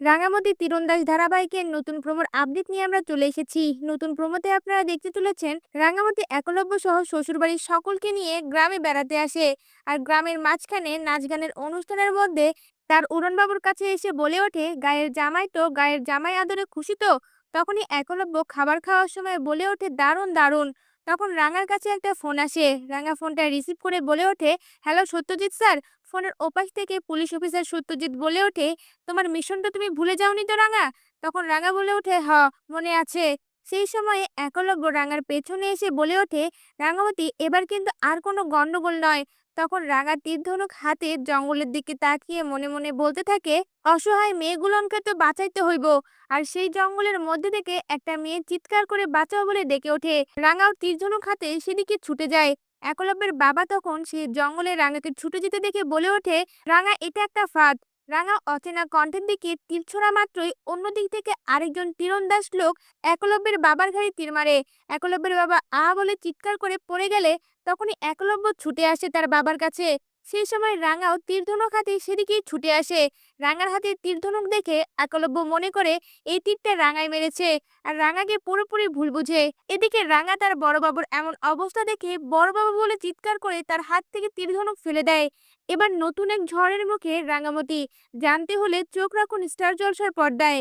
রাঙামাটি তীরন্দাজ ধারাবাহিকের নতুন প্রমোর আপডেট নিয়ে আমরা চলে এসেছি। নতুন প্রমোতে আপনারা দেখতে চলেছেন রাঙামাটি একলব্য সহ শ্বশুরবাড়ির সকলকে নিয়ে গ্রামে বেড়াতে আসে। আর গ্রামের মাঝখানে নাচ গানের অনুষ্ঠানের মধ্যে তার উড়নবাবুর কাছে এসে বলে ওঠে, গায়ের জামাই তো গায়ের জামাই আদরে খুশি তো। তখনই একলব্য খাবার খাওয়ার সময় বলে ওঠে, দারুণ দারুণ। তখন রাঙার কাছে একটা ফোন আসে। রাঙা ফোনটা রিসিভ করে বলে ওঠে, হ্যালো সত্যজিৎ স্যার। ফোনের ওপাশ থেকে পুলিশ অফিসার সত্যজিৎ বলে ওঠে, তোমার মিশনটা তুমি ভুলে যাওনি তো রাঙা? তখন রাঙা বলে ওঠে, হ, মনে আছে। সেই সময়ে একলব্য রাঙার পেছনে এসে বলে ওঠে, রাঙামতি, এবার কিন্তু আর কোনো গণ্ডগোল নয়। তখন রাঙা তীরধনুক হাতে জঙ্গলের দিকে তাকিয়ে মনে মনে বলতে থাকে, অসহায় মেয়েগুলোকে তো বাঁচাইতে হইব। আর সেই জঙ্গলের মধ্যে থেকে একটা মেয়ে চিৎকার করে বাঁচাও বলে ডেকে ওঠে। রাঙাও তীরধনুক হাতে সেদিকে ছুটে যায়। একলব্যের বাবা তখন সে জঙ্গলে রাঙাকে ছুটে যেতে দেখে বলে ওঠে, রাঙা, এটা একটা ফাঁদ। রাঙা অচেনা কণ্ঠের দিকে তীর ছোড়া মাত্রই অন্যদিক থেকে আরেকজন তীরন্দাজ লোক একলব্যের বাবার ঘাড়ে তীর মারে। একলব্যের বাবা আ বলে চিৎকার করে পড়ে গেলে তখনই একলব্য ছুটে আসে তার বাবার কাছে। সেই সময় রাঙাও তীরধনুক হাতে সেদিকেই ছুটে আসে। রাঙার হাতে তীরধনুক দেখে একলব্য মনে করে, এই তীরটা রাঙায় মেরেছে। আর রাঙাকে পুরোপুরি ভুল বুঝে। এদিকে রাঙা তার বড়বাবুর এমন অবস্থা দেখে বড়বাবু বলে চিৎকার করে তার হাত থেকে তীরধনুক ফেলে দেয়। এবার নতুন এক ঝড়ের মুখে রাঙামতি। জানতে হলে চোখ রাখুন স্টার জলসার পর্দায়।